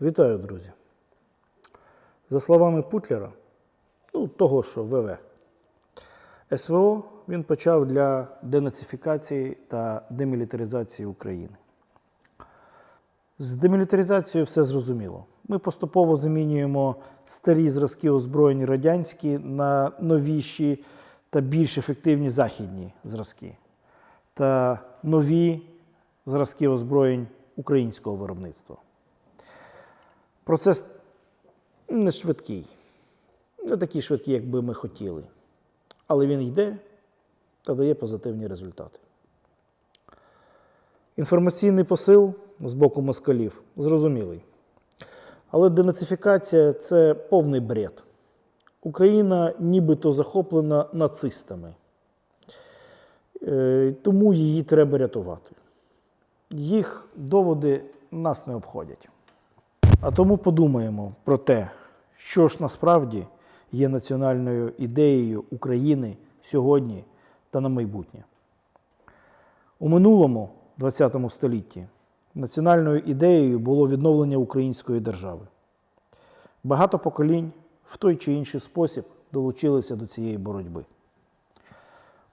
Вітаю, друзі. За словами Путлера, ну, того, що ВВ, СВО він почав для денацифікації та демілітаризації України. З демілітаризацією все зрозуміло. Ми поступово замінюємо старі зразки озброєнь радянські на новіші та більш ефективні західні зразки та нові зразки озброєнь українського виробництва. Процес не швидкий, не такий швидкий, як би ми хотіли, але він йде та дає позитивні результати. Інформаційний посил з боку москалів зрозумілий. Але денацифікація це повний бред. Україна нібито захоплена нацистами. Е, Тому її треба рятувати. Їх доводи нас не обходять. А тому подумаємо про те, що ж насправді є національною ідеєю України сьогодні та на майбутнє. У минулому ХХ столітті національною ідеєю було відновлення української держави. Багато поколінь в той чи інший спосіб долучилися до цієї боротьби.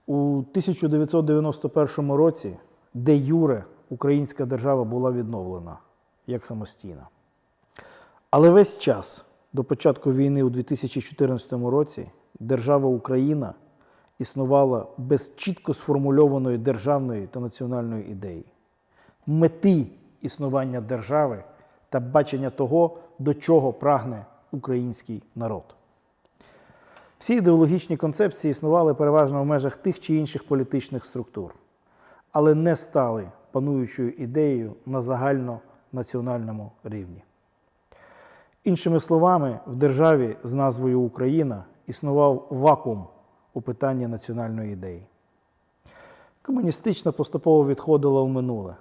У 1991 році, де Юре українська держава була відновлена як самостійна. Але весь час до початку війни у 2014 році держава Україна існувала без чітко сформульованої державної та національної ідеї, мети існування держави та бачення того, до чого прагне український народ. Всі ідеологічні концепції існували переважно в межах тих чи інших політичних структур, але не стали пануючою ідеєю на загальнонаціональному рівні. Іншими словами, в державі з назвою Україна існував вакуум у питанні національної ідеї. Комуністична поступово відходила в минуле,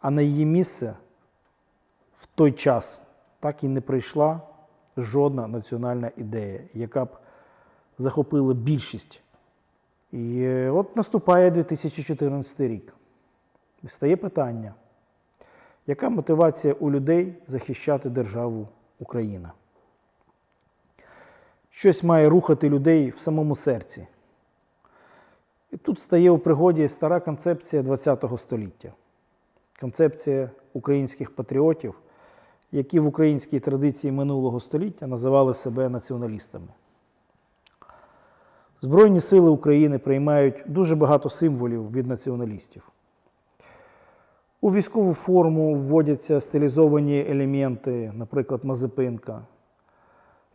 а на її місце в той час так і не прийшла жодна національна ідея, яка б захопила більшість. І от наступає 2014 рік. І стає питання, яка мотивація у людей захищати державу Україна? Щось має рухати людей в самому серці. І тут стає у пригоді стара концепція ХХ століття. Концепція українських патріотів, які в українській традиції минулого століття називали себе націоналістами. Збройні сили України приймають дуже багато символів від націоналістів. У військову форму вводяться стилізовані елементи, наприклад, Мазепинка.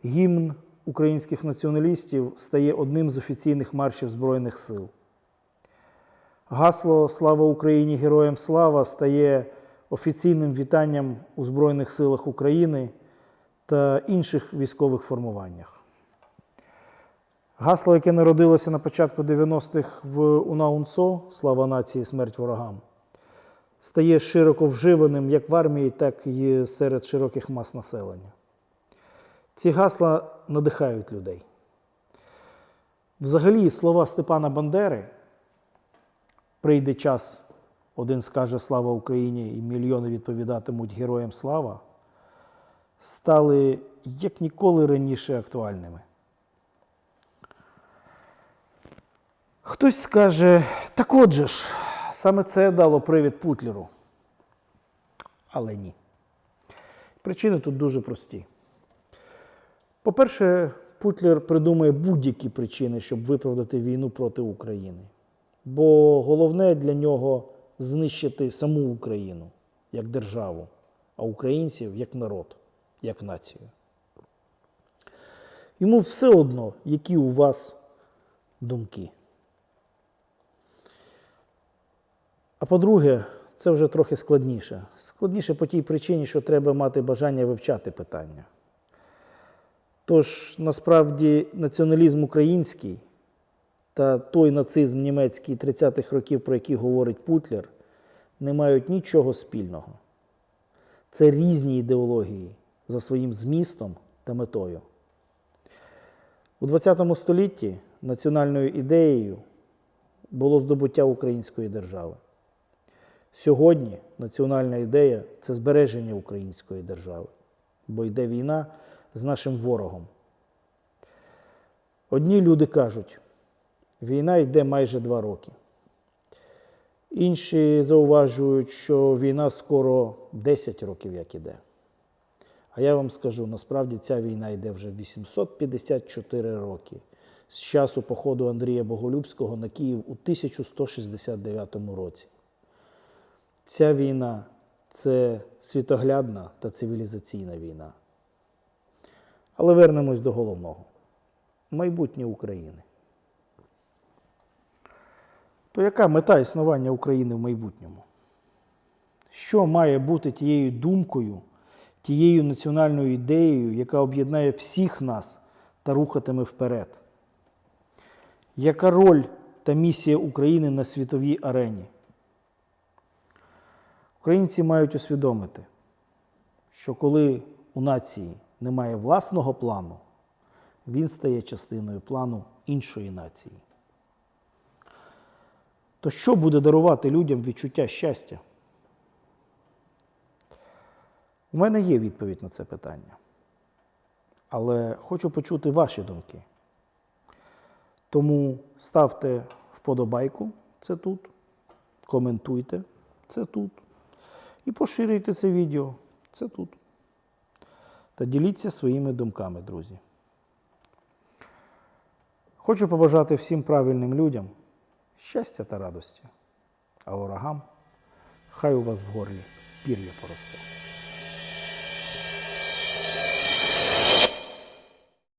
Гімн українських націоналістів стає одним з офіційних маршів Збройних сил. Гасло Слава Україні! Героям слава стає офіційним вітанням у Збройних силах України та інших військових формуваннях. Гасло, яке народилося на початку 90-х в УНАУНСО Слава нації, смерть ворогам, стає широко вживаним як в армії, так і серед широких мас населення. Ці гасла надихають людей. Взагалі, слова Степана Бандери прийде час, один скаже Слава Україні, і мільйони відповідатимуть Героям слава, стали як ніколи раніше актуальними. Хтось скаже, так отже ж, саме це дало привід Путлеру. Але ні. Причини тут дуже прості. По-перше, Путлер придумує будь-які причини, щоб виправдати війну проти України. Бо головне для нього знищити саму Україну як державу, а українців як народ, як націю. Йому все одно, які у вас думки. А по-друге, це вже трохи складніше. Складніше по тій причині, що треба мати бажання вивчати питання. Тож насправді націоналізм український та той нацизм німецький 30-х років, про який говорить Путлер, не мають нічого спільного. Це різні ідеології за своїм змістом та метою. У ХХ столітті національною ідеєю було здобуття української держави. Сьогодні національна ідея це збереження української держави, бо йде війна з нашим ворогом. Одні люди кажуть, війна йде майже два роки. Інші зауважують, що війна скоро 10 років як іде. А я вам скажу, насправді ця війна йде вже 854 роки з часу походу Андрія Боголюбського на Київ у 1169 році. Ця війна це світоглядна та цивілізаційна війна. Але вернемось до головного майбутнє України. То яка мета існування України в майбутньому? Що має бути тією думкою, тією національною ідеєю, яка об'єднає всіх нас та рухатиме вперед? Яка роль та місія України на світовій арені? Українці мають усвідомити, що коли у нації немає власного плану, він стає частиною плану іншої нації. То що буде дарувати людям відчуття щастя? У мене є відповідь на це питання. Але хочу почути ваші думки. Тому ставте вподобайку, це тут, коментуйте, це тут. І поширюйте це відео, це тут. Та діліться своїми думками, друзі. Хочу побажати всім правильним людям щастя та радості, а ворогам хай у вас в горлі пір'я поросте.